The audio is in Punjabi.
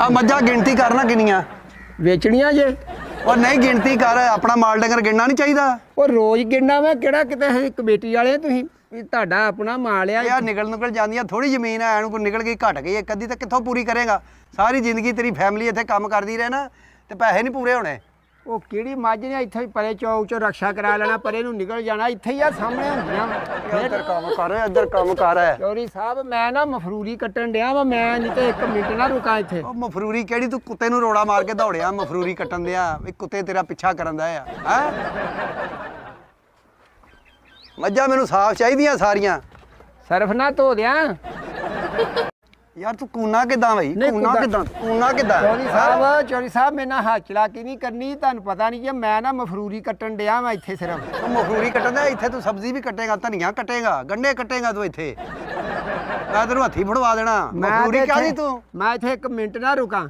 ਆ ਮੱਝਾਂ ਗਿਣਤੀ ਕਰਨਾ ਕਿੰਨੀਆਂ? ਵੇਚਣੀਆਂ ਜੇ। ਉਹ ਨਹੀਂ ਗਿਣਤੀ ਕਰ ਆਪਣਾ ਮਾਲ ਡੰਗਰ ਗਿਣਨਾ ਨਹੀਂ ਚਾਹੀਦਾ। ਉਹ ਰੋਜ਼ ਗਿਣਨਾ ਮੈਂ ਕਿਹੜਾ ਕਿਤੇ ਇਹ ਕਮੇਟੀ ਵਾਲੇ ਤੁਸੀਂ? ਵੀ ਤੁਹਾਡਾ ਆਪਣਾ ਮਾਲ ਆ। ਯਾਰ ਨਿਕਲ ਨਿਕਲ ਜਾਂਦੀਆਂ ਥੋੜੀ ਜ਼ਮੀਨ ਆ ਐਨੂੰ ਕੋਈ ਨਿਕਲ ਗਈ ਘਟ ਗਈ ਇੱਕ ਅੱਧੀ ਤਾਂ ਕਿੱਥੋਂ ਪੂਰੀ ਕਰੇਗਾ? ਸਾਰੀ ਜ਼ਿੰਦਗੀ ਤੇਰੀ ਫੈਮਿਲੀ ਇੱਥੇ ਕੰਮ ਕਰਦੀ ਰਹੇ ਨਾ ਤੇ ਪੈਸੇ ਨਹੀਂ ਪੂਰੇ ਹੋਣੇ। ਉਹ ਕਿਹੜੀ ਮੱਝ ਨੇ ਇੱਥੇ ਹੀ ਪਰੇ ਚੌਕ ਚੋਂ ਰਕਸ਼ਾ ਕਰਾ ਲੈਣਾ ਪਰੇ ਨੂੰ ਨਿਕਲ ਜਾਣਾ ਇੱਥੇ ਹੀ ਆ ਸਾਹਮਣੇ ਹੁੰਦੀਆਂ। ਇੱਧਰ ਕੰਮ ਕਰ ਇੱਧਰ ਕੰਮ ਕਰ। ਚੌਰੀ ਸਾਹਿਬ ਮੈਂ ਨਾ ਮਫਰੂਰੀ ਕੱਟਣ ਡਿਆ ਵਾ ਮੈਂ ਨਹੀਂ ਤੇ ਇੱਕ ਮਿੰਟ ਨਾ ਰੁਕਾਂ ਇੱਥੇ। ਉਹ ਮਫਰੂਰੀ ਕਿਹੜੀ ਤੂੰ ਕੁੱਤੇ ਨੂੰ ਰੋੜਾ ਮਾਰ ਕੇ ਦੌੜਿਆ ਮਫਰੂਰੀ ਕੱਟਣ ਦਿਆ ਵੀ ਕੁੱਤੇ ਤੇਰਾ ਪਿੱਛਾ ਕਰਨ ਦਾ ਆ ਹੈ? ਮੱਝਾਂ ਮੈਨੂੰ ਸਾਫ਼ ਚਾਹੀਦੀਆਂ ਸਾਰੀਆਂ। ਸਰਫ ਨਾ ਧੋ ਦਿਆਂ। ਯਾਰ ਤੂੰ ਕੂਨਾ ਕਿਦਾਂ ਬਈ? ਨਹੀਂ, ਕੂਨਾ ਕੂਨਾ- ਕਿਦਾਂ? ਕੂਨਾ ਕਿਦਾਂ? ਚੌਰੀ ਸਾਹਿਬ ਚੌਰੀ ਸਾਹਿਬ ਮੇਰੇ ਨਾਲ ਹੱਥ ਚਲਾਕੀ ਨਹੀਂ ਕਰਨੀ ਤੁਹਾਨੂੰ ਪਤਾ ਨਹੀਂ ਕਿ ਮੈਂ ਨਾ ਮਫਰੂਰੀ ਕੱਟਣ ਡਿਆ ਮੈਂ ਇੱਥੇ ਸਿਰਫ। ਤੂੰ ਮਫਰੂਰੀ ਕੱਟਦਾ ਇੱਥੇ ਤੂੰ ਸਬਜ਼ੀ ਵੀ ਕੱਟੇਗਾ ਧਨੀਆ ਕੱਟੇਗਾ ਗੰਡੇ ਕੱਟੇਗਾ ਤੂੰ ਇੱਥੇ। ਮੈਂ ਤੈਨੂੰ ਹੱਥੀ ਫੜਵਾ ਦੇਣਾ। ਮੈਂ ਮਫਰੂਰੀ ਤੇ ਕਾਹਦੀ ਇੱਥੇ- ਤੂੰ? ਮੈਂ ਇੱਥੇ ਇੱਕ ਮਿੰਟ ਨਾ ਰੁਕਾਂ।